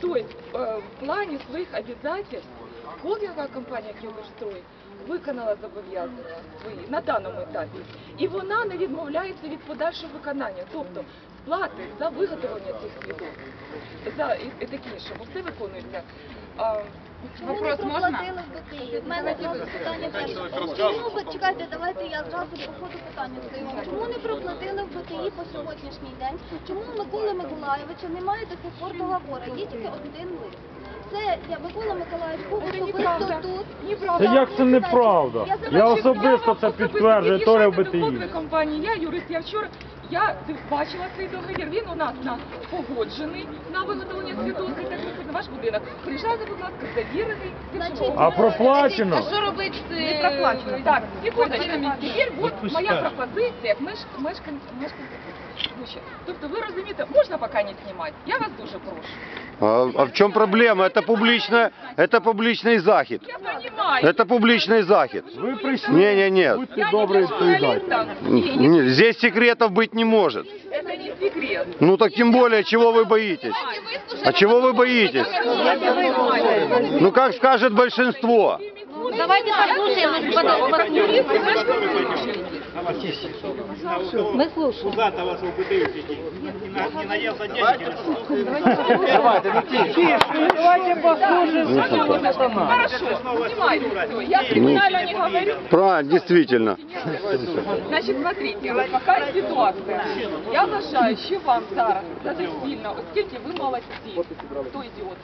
То есть э, в плане своих обязательств холдингова компанія Київстрой виконала зобов'язання свої на даному етапі, і вона не відмовляється від подальшого виконання, тобто сплати за виготовлення цих свідоцтв, за інше, бо все виконується. А, Чому не проплатили в БКІ? В мене зразу питання перше. Чому ви чекайте, давайте я зразу по ходу питання задаю вам. Чому не проплатили в БКІ по сьогоднішній день? Чому у Миколи Миколаєвича немає до сих пор договору? Є тільки один лист. Це я Микола Миколаївич був особисто тут. Та як це неправда? Я Я особисто це підтверджую, Толя в БТІ. БТІ. компанії, я юрист, я вчора, я бачила цей договір, він у нас на погоджений на виготовлення свідоцтв, так виходить ваш будинок. Приїжджайте, будь ласка, завірений. Значить, А проплачено? А що робити з Не е, проплачено. Так, секундочку. Тепер от Відпускай. моя пропозиція, як меш, мешканця, мешканця. Гуще. Тобто ви розумієте, можна поки не знімати? Я вас дуже прошу. А, а в чем проблема? Это публичная, это публичный захід. Я понимаю. Это публичный захід. Ви прийшли, Не-не-не. будьте добрі, відповідайте. Н- н- Здесь секретов быть не может. Это не секрет. Ну так тем более, чего вы боитесь? А чего вы боитесь? Ну как скажет большинство? Давайте послушаем, Мы слушаем. Куда-то вас убедите. Не, на, не наелся деньги. Хорошо, снимайте все. Я специально не говорю. Правильно, действительно. Значить, смотрите, от така ситуація. Я вважаю, що вам зараз задовільно, оскільки ви молодці. Хто ідіот?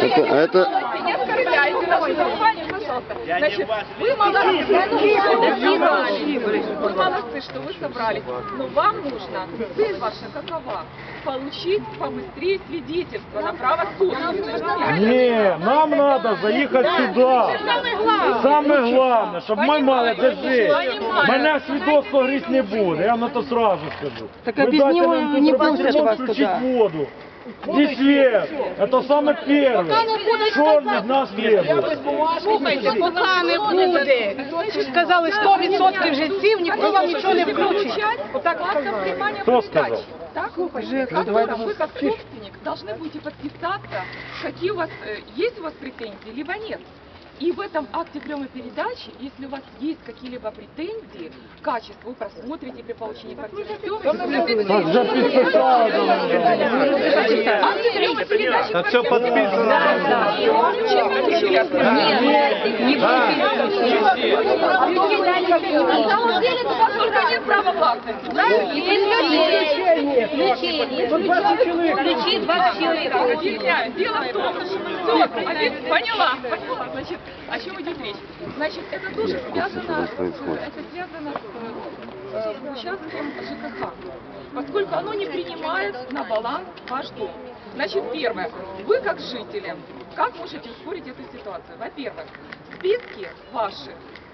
Это, это, Не оскорбляйте нашу компанию, пожалуйста. Я не Значит, ваш вы молодцы, вы собрались. Вы молодцы, что вы собрались. Но вам нужно, цель ваша какова? Получить побыстрее свидетельство на право собственности. Ні, нам треба заїхати сюди. Саме головне, щоб ми мали де жити. Мене свідоцтво грізь не буде, я вам на то сразу скажу. Так а без нього не получится включить воду. И свет. Это самое первое. Что от нас требует? Слухайте, поки не буде. Сказали 100% жильців, ніхто вам нічого не включить. Отак приймання Кто сказал? Так, в котором вы как собственник должны будете подписаться, какие у вас, э, есть у вас претензии, либо нет. И в этом акте прямой передачи, если у вас есть какие-либо претензии к качеству, вы просмотрите при получении квартиры. Так же підписали. Акты прямой передачи Так все подписано. На самом деле, у вас только нет права властности, правильно? Ключі 20 чоловік. Объясняю. Дело в том, все, поняла, поняла. Значит, о чем идет речь? Значит, это тоже связано, с- это связано с э, участком ЖКХ, поскольку оно не принимает на баланс ваш дом. Значит, первое, вы как жители, как можете ускорить эту ситуацию? Во-первых, списки ваши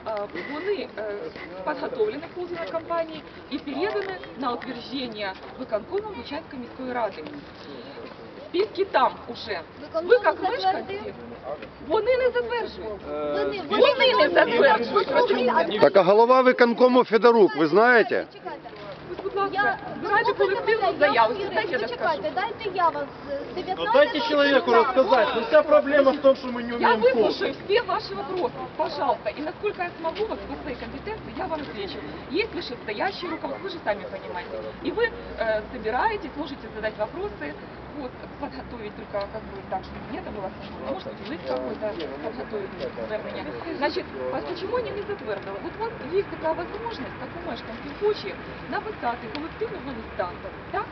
е, вони е, підготовлені холдингової компанії і передані на утвердження виконкому Бучанської міської ради. Списки там уже. Ви як мешканці, вони не затверджують. Вони, Вони не затверджують. розумієте? так а голова виконкому Федорук, ви знаєте? Чекайте. Ви, Будь ласка, Я збирайте колективну заяву, дайте я Чекайте, скажу. дайте я вас з 19 Дайте человеку рассказать. Ну, вся проблема в том, что мы не Я умеем выслушаю все ваши вопросы, пожалуйста. И насколько я смогу, вот по своей компетенции, я вам отвечу. Есть вышестоящие руководство, вы же сами понимаете. И вы э, собираетесь, можете задать вопросы, вот, подготовить только как бы так, чтобы не это было слышно. Может быть, лист какой-то подготовить звернення. Значит, а почему они не затвердили? Вот у вас есть такая возможность, как у мешканців хоче, написати колективного листа, так?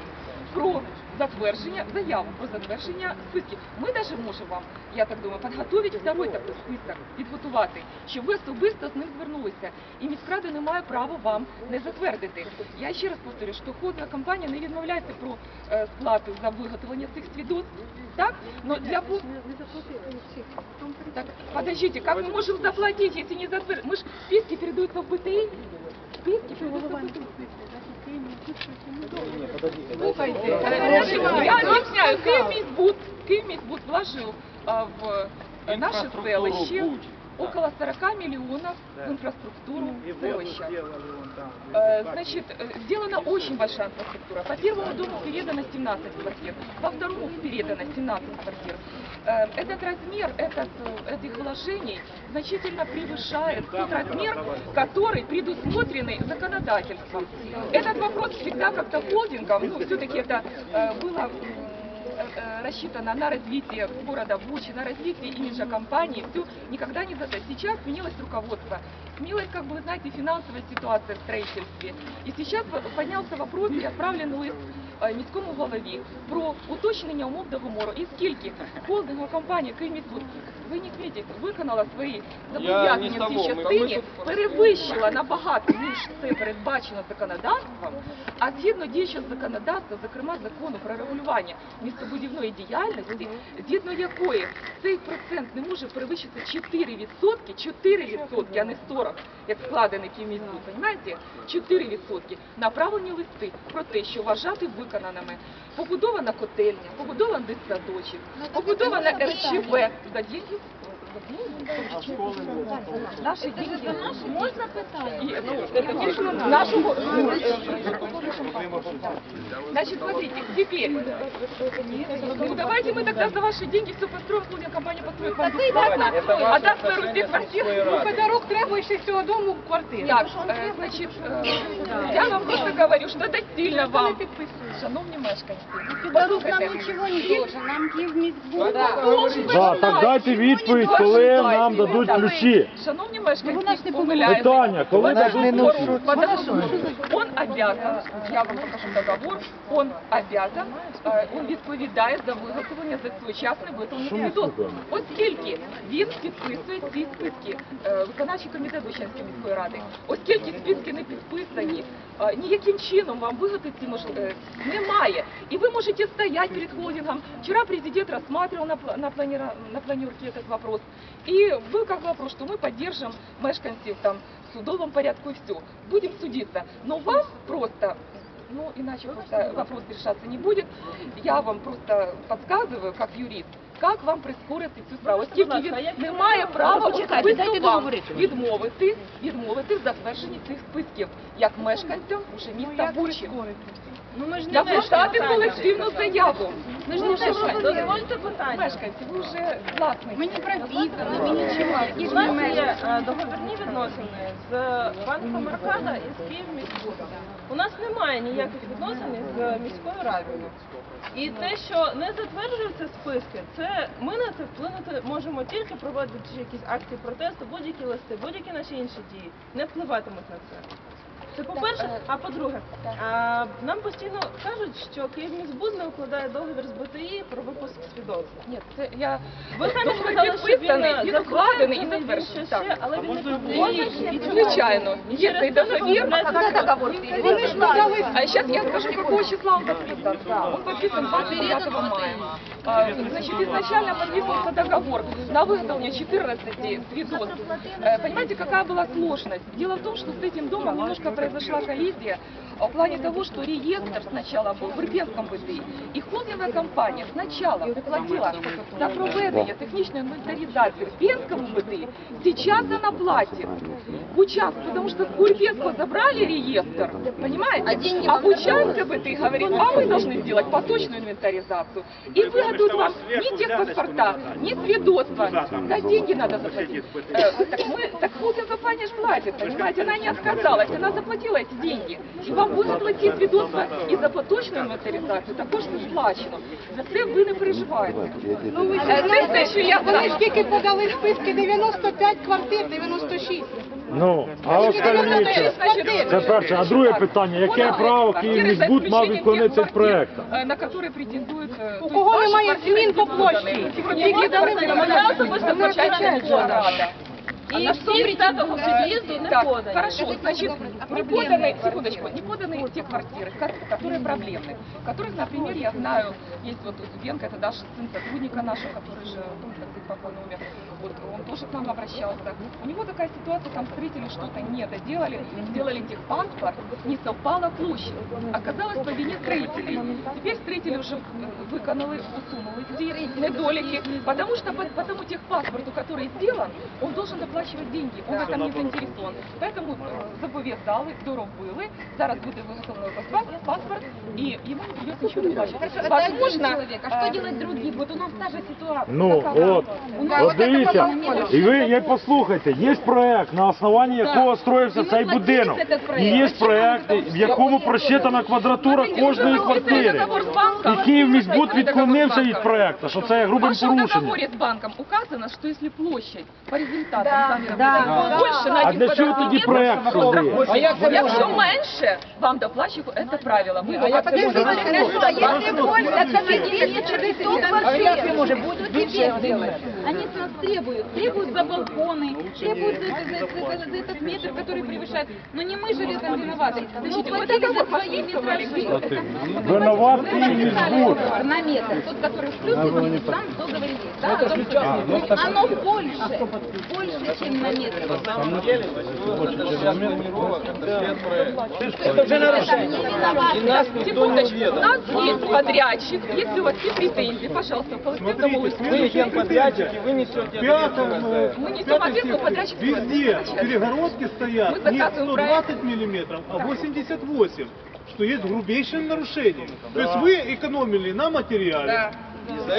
Про затвердження, заяву про затвердження списків. Ми навіть можемо вам, я так думаю, підготувати второй такий список, підготувати, щоб ви особисто з ним звернулися. І міськрада не має права вам не затвердити. Я ще раз повторю, що ходна компанія не відмовляється про е, сплату за виготовлення цих свідоцтв. Так? Но для так, подождите, как мы можем заплатить, если не затвердить? Мы же списки передаются в БТИ. Списки передаются в БТИ. Слухайте, я об'ясняю, Київміськбуд, Київміськбуд вложив а, в наше селище, около 40 миллионов в инфраструктуру И. Э, Значит, э, сделана очень большая инфраструктура. По первому дому передано 17 квартир, по второму передано 17 квартир. Э, Этот размер этот, этих вложений значительно превышает тот размер, который предусмотренный законодательством. Этот вопрос всегда как-то холдингом, ну, все-таки это э, было э, рассчитано на развитие города Бучи, на развитие имиджа компании, все никогда не задать. Сейчас сменилось руководство, сменилась, как бы, вы знаете, финансовая ситуация в строительстве. И сейчас поднялся вопрос і відправлений лист міському голові про уточнення умов договору. І скільки холдингова компанія Київміськбуд, ви не виконала свої зобов'язання в цій частині, перевищила набагато, ніж це передбачено законодавством, а згідно діючого законодавства, зокрема закону про регулювання містобудівної діяльності, згідно якої цей процент не може перевищити 4%, 4%, а не 40%, як складений півмісяць, розумієте? 4% направлені листи про те, що вважати виконаними. Побудована котельня, побудований дитсадочок, побудована РЧВ за деньги Наші деньги. Можна питання? И, ну, это не нашего... Значит, смотрите, теперь, ну давайте мы тогда за ваши деньги все построим, холдинг компания построит вам бесплатно, а даст вторую две квартиры. Ну, подарок треба ще з цього дому квартиру. Так, э, значит, э, я вам просто говорю, что это сильно вам. Шановні мешканці, Підарок нам послухайте, нічого не дуже, нам Київміськбуд. Да, так дайте відповідь, коли нам дадуть ключі. Шановні мешканці, помиляєтесь. Питання, коли По дадуть договору, по договору, он обязан, я вам покажу договор, он обязан, е, он відповідає за виготовлення за своєчасне виготовлення Що ми свідоцтва. слухаємо? Оскільки він підписує ці списки, е, виконавчий комітет Бучанської міської ради, оскільки списки не підписані, е, ніяким чином вам виготовити ці можливості немає. І ви можете стоять перед холдингом. Вчера президент рассматривал на, пла- на, на этот вопрос. И был как вопрос, что мы поддержим мешканцев там в судовом порядку и все. Будем судиться. Но вам просто ну, иначе просто вопрос решаться не будет. Я вам просто подсказываю, как юрист, як вам прискорити цю справу. Оскільки він не має права особисто вам відмовити, відмовити в затвердженні цих списків, як мешканцям уже міста Бучі. Ну ми ж не Написати колективну заяву. Ми ж не мешканці. Дозвольте питання. Мешканці, ви вже власник. Мені прописано, мені нічого. Які ж У нас є е, договірні відносини з банком Аркада і з Київміськбудом. У нас немає ніяких відносин з міською радою. І те, що не затверджуються списки, це ми на це вплинути можемо тільки проводити якісь акції протесту, будь-які листи, будь-які наші інші дії. Не впливатимуть на це. Це по-перше, а по-друге, а, нам постійно кажуть, що Київміськбуд не укладає договір з БТІ про випуск свідоцтва. Ні, це я Ви самі Договір сказали, що він підписаний, він укладений і затверджений, він затверджений. ще, Так. але він не І, проплачений. звичайно, є цей договір. Вони ж надали А сейчас я скажу, какого числа он подписан. Он подписан 29 мая. А, Значит, изначально подписывался договор на выготовление 14 свидетельств. Э, Понимаете, какая была сложность? Дело в том, что с этим домом немножко произошла коллизия в плане того, что реестр сначала был в Ирпенском БТИ, и холдинговая компания сначала уплатила за проведення технічної інвентаризації Ирпенскому БТИ, сейчас она платит Бучанск, потому что у Ирпенского забрали реестр, понимаете? А Бучанское БТИ говорит, а мы должны сделать поточную инвентаризацию. И выгодуют вам ни техпаспорта, ни свидетельства. Да деньги надо заплатить. Э, так мы, так холдинг компания же платит, понимаете? Она не отказалась, она заплатила эти деньги. И вам вигадують ці свідоцтва і за поточну інвентаризацію також не сплачено. За це ви не переживаєте. Ну, ви Е, Це те, що я Вони знаю. тільки подали списки 95 квартир, 96. Ну, а от це перше. А друге питання, яке право Київміськбуд мав відклонити цей проект? Е, На который претендует... е, У кого немає змін по площі? Які дали квартири? на Мене особисто мене втручається втручається рада. І всі статусу під'їзду не Так, подані. хорошо, значит, не поданы, секундочку, не поданы те квартиры, ко- которые проблемны, которых, например, я знаю, есть вот Зубенко, это даже сын сотрудника нашего, который же, ну, как бы покойный умер, вот он тоже к нам обращался. У него такая ситуация, там строители что-то не доделали, сделали техпаспорт, не совпала площадь. Оказалось по вине строителей. Теперь строители строители уже виконали, усунули ці недоліки, потому что по, по тому техпаспорту, который сделан, он должен доплачивать деньги, он в этом не заинтересован. Поэтому е, зобов'язали, доробили, зараз буде виготовлений паспорт, паспорт, і йому не придется ничего доплачивать. Возможно, А что делать другим? Вот у нас та же ситуация. Ну, Какова? от, от дивіться, і ви як послухайте, є проект, на основанні якого строївся цей будинок. І є проект, в якому просчитана квадратура кожної квартири. І Київміськбуд відклонився від проекту, що це є грубим порушенням. договоре с банком указано, что если площадь по результатам замера больше на А один для чого тоді квадратний проект метр? Якщо менше, вам доплачують, це правило. Ми Хорошо, а если больше, так это не может быть. Что теперь делать? Они с нас требуют, требуют за балконы, требуют за, за- за- за- за этот метр, который превышает. Но не мы же в этом виноваты. Значит, Мы вот это за свои метры. Виноват Київміськбуд. На метр. Тот, который в плюсе, там в договоре есть. Да? Ну, Оно больше, больше, чем на метр. Секундочку, у нас есть подрядчик. Если у вас есть претензии, пожалуйста, в коллективном Вы генподрядчик, и вы несете Пятом, э, Мы несем ответственность, подрядчик Везде перегородки стоят не заказываем 120 миллиметров, а 88, что есть грубейшее нарушение. То есть вы экономили на материале. Да.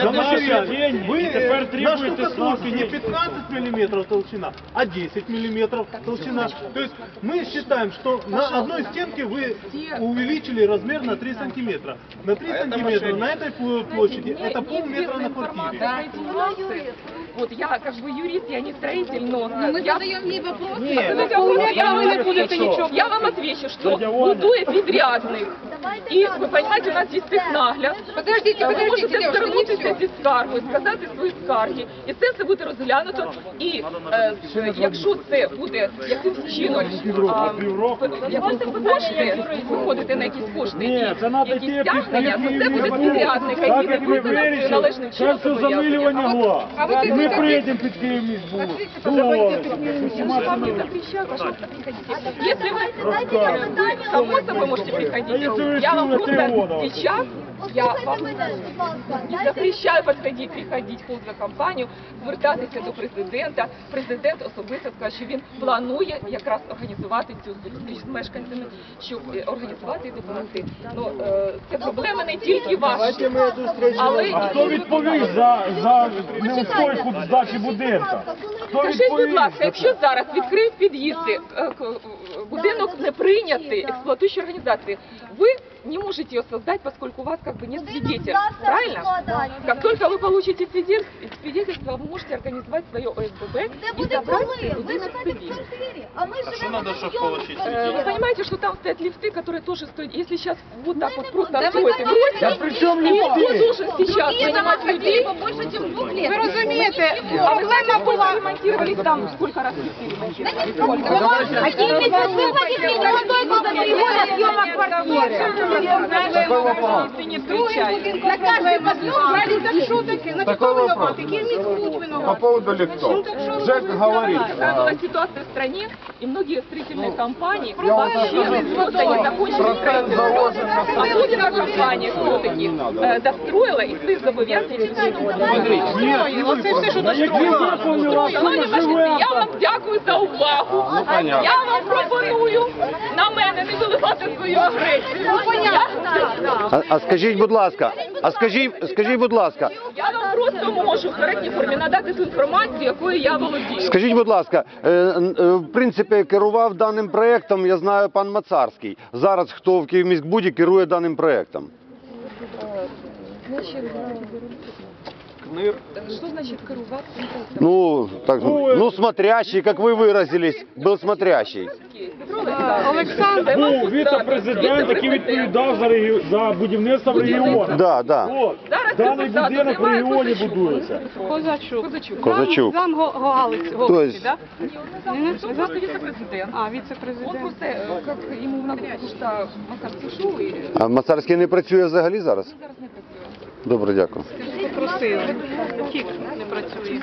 На материале. деньги, Вы и теперь э, на штукатурке не денег. 15 миллиметров толщина, а 10 миллиметров толщина. То есть мы считаем, что на одной стенке вы увеличили размер на 3 сантиметра. На 3 сантиметра на этой пл- площади это полметра на квартире. Да, эти нюансы. Вот я как бы юрист, я не строитель, но Мы я задаем ей вопрос. Задаете вопрос, я вам отвечу. Я вам отвечу, что Дядя Ваня. будує підрядник. І ви розумієте, у нас є технагляд. Подождите, Ви подождите, можете девушка, не звернутися все. зі скаргою, сказати свої скарги. І це все буде розглянуто. І е, якщо це буде якимсь чином а, Півроку. якісь кошти, виходити на якісь кошти, Ні, і це треба якісь йти стягнення, то це буде під підрядник, Так який як ми буде вирішили, належним це чином все замилювання ми прийдемо під. Домовилися. Я вам не запрещаю, пожалуйста, вы, можете приходить, я вам просто сейчас, я вам запрещаю підходити, приходити в за компанію, звертатися до президента. Президент особисто сказав, що він планує якраз організувати цю зустріч з мешканцями, щоб е, організувати і допомогти. Ну, е, це проблеми не тільки ваші, але А хто відповість за, за неустойку здачі будинка? Хто Скажіть, будь ласка, якщо зараз відкриють під'їзди, е, к- будинок не прийнятий експлуатуючій організації, ви не можете его создать, поскольку у вас как бы нет свидетелей. Правильно? Как только вы получите свидетель- свидетельство, вы можете организовать свое ОСББ Це и буде забрать коли? Ви будинок живете в собі. квартирі, а ми живемо надо, на щоб зйомній получити Э, квартирі. Вы понимаете, что там стоят лифты, которые тоже стоят, если сейчас вот так вот просто Да вы откроют и понимаете, бросят, при чем и лифты? кто должен сейчас нанимать людей? Больше, чем двух лет. Ви розумієте, А вы знаете, проблема сколько була ремонтировались там, сколько раз лифты ремонтировали? А кількість високих молодой категорія зйомок Ты не отвечаешь. на кожний подйом брали так що таке, на Такой такого вопрос. виноват, який міськбуд По виноват. поводу лифтов. ЖЭК говорит, Такая была ситуация в стране, и многие строительные компании вообще просто не закончили строительство. А тут эта компания все-таки э, достроила и своих зобов'язаний Оце все, що На якій законі у вас Шановні ми мешканці, живемо? я вам дякую за увагу. понятно. Я вам пропоную на мене не виливати свою агресію. А, а скажіть, будь ласка, а скажіть, скажіть, будь ласка, Я вам просто можу в коректній формі надати ту інформацію, якою я володію. скажіть, будь ласка, е, н- е, в принципі, керував даним проектом, я знаю, пан Мацарський. Зараз хто в Київміськбуді керує даним проектом? Що значить керувати? Ну, так, ну, смотрящий, как вы выразились, был смотрящий. Олександр Був віце-президент, який відповідав за, регі... за будівництво в регіоні. Да, да. От, Зараз даний це посаду будинок в займає регіоні Козачук. будується. Козачук. Козачук. Козачук. Зам Го- Галиць, То Голубці, есть- да? Он просто вице-президент. А, Он віце-президент. просто, э, как ему надо, потому что Макар ушел и А Мацарський не працює взагалі зараз? Добре, дякую. Попросили. Кік не працює.